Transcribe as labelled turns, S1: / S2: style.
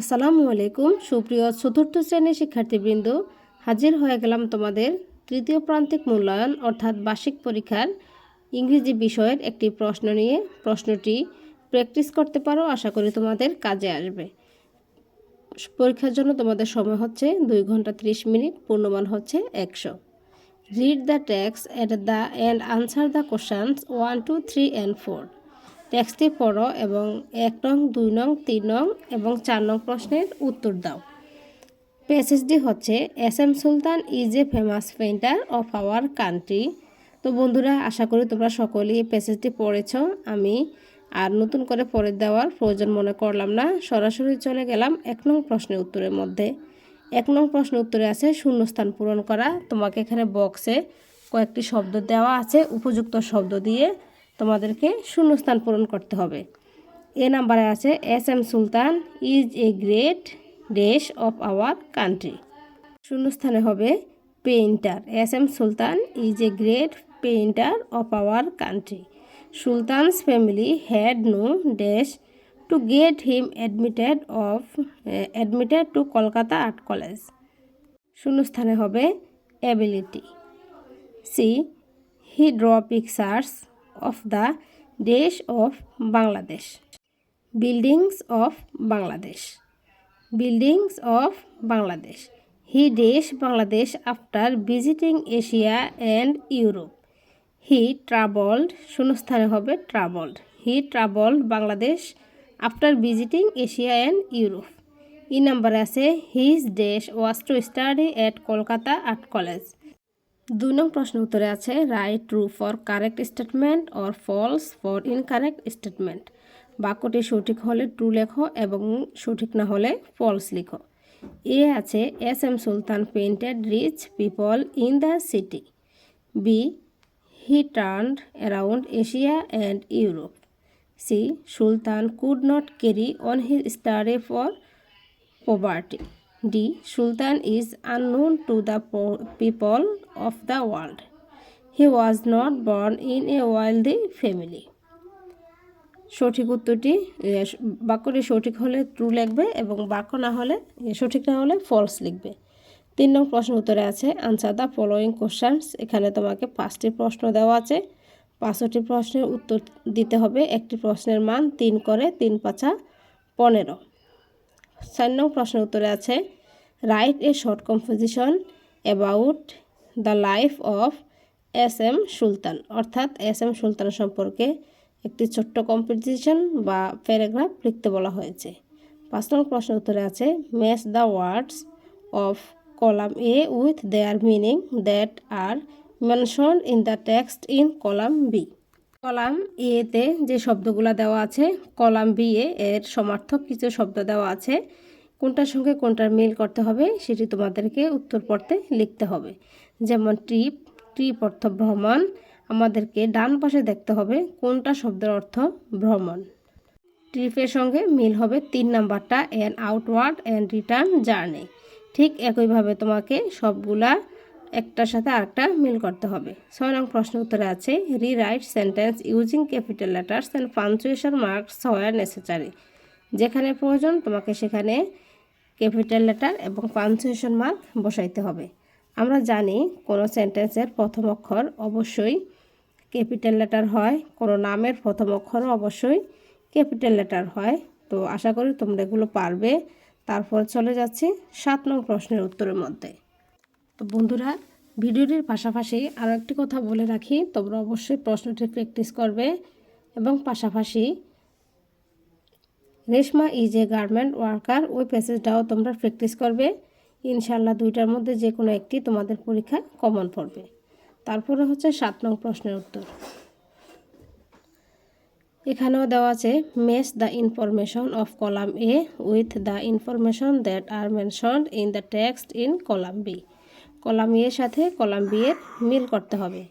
S1: আসসালামু আলাইকুম। সুপ্রিয় চতুর্থ শ্রেণির শিক্ষার্থীবৃন্দ, হাজির হয়ে গেলাম তোমাদের তৃতীয় প্রান্তিক মূল্যায়ন অর্থাৎ বার্ষিক পরীক্ষার ইংরেজি বিষয়ের একটি প্রশ্ন নিয়ে প্রশ্নটি প্র্যাকটিস করতে পারো, আশা করি তোমাদের কাজে আসবে। পরীক্ষার জন্য তোমাদের সময় হচ্ছে দুই ঘণ্টা ত্রিশ মিনিট, পূর্ণমান হচ্ছে একশো। Read the text at the and answer the questions one two three and four টেক্সটটি পড়ো এবং এক নং, দুই নং, তিন নং এবং চার নং প্রশ্নের উত্তর দাও। প্যাসেজটি হচ্ছে, S M Sultan is a famous painter of our country. তো বন্ধুরা, আশা করি তোমরা সকলেই প্যাসেজটি পড়েছ। আমি আর নতুন করে পড়ে দেওয়ার প্রয়োজন মনে করলাম না। সরাসরি চলে গেলাম এক নং প্রশ্নের উত্তরের মধ্যে। এক নং প্রশ্নের উত্তরে আছে, শূন্যস্থান পূরণ করা। তোমাকে এখানে বক্সে কয়েকটি শব্দ দেওয়া আছে, উপযুক্ত শব্দ দিয়ে। তোমাদেরকে শূন্যস্থান পূরণ করতে হবে। এ নাম্বারে আছে S M Sultan is a great dash of our country. শূন্যস্থানে হবে painter. S M Sultan is a great painter of our country. Sultan's family had no dash to get him admitted of, admitted to Kolkata art college. শূন্যস্থানে হবে ability. C he draw pictures of the Desh of Bangladesh. Buildings of Bangladesh. Buildings of Bangladesh. He dashed Bangladesh after visiting Asia and Europe. He traveled শূন্যস্থানে হবে traveled. He traveled Bangladesh after visiting Asia and Europe. E number আছে his dash was to study at Kolkata art college দুই নং প্রশ্ন উত্তরে আছে write true for correct statement or false for incorrect statement বাক্যটি সঠিক হলে ট্রু লেখো এবং সঠিক না হলে ফলস লিখো। এ আছে S M Sultan painted rich people in the city B he turned around Asia and Europe C Sultan could not carry on his study for poverty. D. Sultan is unknown to the people of the world. He was not born in a wealthy family সঠিক উত্তরটি বাক্যটি সঠিক হলে true লিখবে এবং বাক্য না হলে সঠিক না হলে ফলস লিখবে তিন নং প্রশ্ন উত্তরে আছে আনসার দ্য ফলোয়িং কোশ্চানস এখানে তোমাকে পাঁচটি প্রশ্ন দেওয়া আছে পাঁচটি প্রশ্নের উত্তর দিতে হবে, একটি প্রশ্নের মান তিন করে তিন পাঁচা পনেরো চার নং প্রশ্নের উত্তরে আছে write a short composition about the life of S M Sultan. অর্থাৎ এস এম সুলতান সম্পর্কে একটি ছোট্ট কম্পোজিশন বা প্যারাগ্রাফ লিখতে বলা হয়েছে। পাঁচ নং প্রশ্ন উত্তরে আছে match the words of column A with their meaning that are mention in the text in column B column এতে যে শব্দগুলো দেওয়া আছে, কলাম বি এ এর সমার্থক কিছু শব্দ দেওয়া আছে। কোনটার সঙ্গে কোনটার মিল করতে হবে সেটি তোমাদেরকে উত্তর পড়তে লিখতে হবে। যেমন ট্রিপ ট্রিপ অর্থ ভ্রমণ। আমাদেরকে ডান পাশে দেখতে হবে কোনটা শব্দের অর্থ ভ্রমণ। ট্রিপের সঙ্গে মিল হবে তিন নাম্বারটা an outward and return journey ঠিক একইভাবে তোমাকে সবগুলা একটার সাথে আরেকটা মিল করতে হবে। ছয় নং প্রশ্ন উত্তরে আছে rewrite sentence using capital letters and punctuation marks where necessary যেখানে প্রয়োজন, তোমাকে সেখানে ক্যাপিটাল লেটার এবং পাঞ্চুয়েশন মার্ক বসাইতে হবে। আমরা জানি কোনো সেন্টেন্সের প্রথম অক্ষর অবশ্যই ক্যাপিটাল লেটার হয়, কোনো নামের প্রথম অক্ষর অবশ্যই ক্যাপিটাল লেটার হয়। তো আশা করি তোমরা এগুলো পারবে। তারপর চলে যাচ্ছি সাত নং প্রশ্নের উত্তরের মধ্যে। তো বন্ধুরা, ভিডিওটির পাশাপাশি আরও একটি কথা বলে রাখি, তোমরা অবশ্যই প্রশ্নটি প্র্যাকটিস করবে এবং পাশাপাশি Reshma is a garment worker, ওই প্যাসেজটাও তোমরা প্র্যাকটিস করবে। ইনশাল্লাহ দুইটার মধ্যে যে কোনো একটি তোমাদের পরীক্ষায় কমন পড়বে। তারপরে হচ্ছে সাত নং প্রশ্নের উত্তর। এখানেও দেওয়া আছে match the information of column A with the information that are mentioned in the text in column B column এর সাথে কলাম বি এর মিল করতে হবে।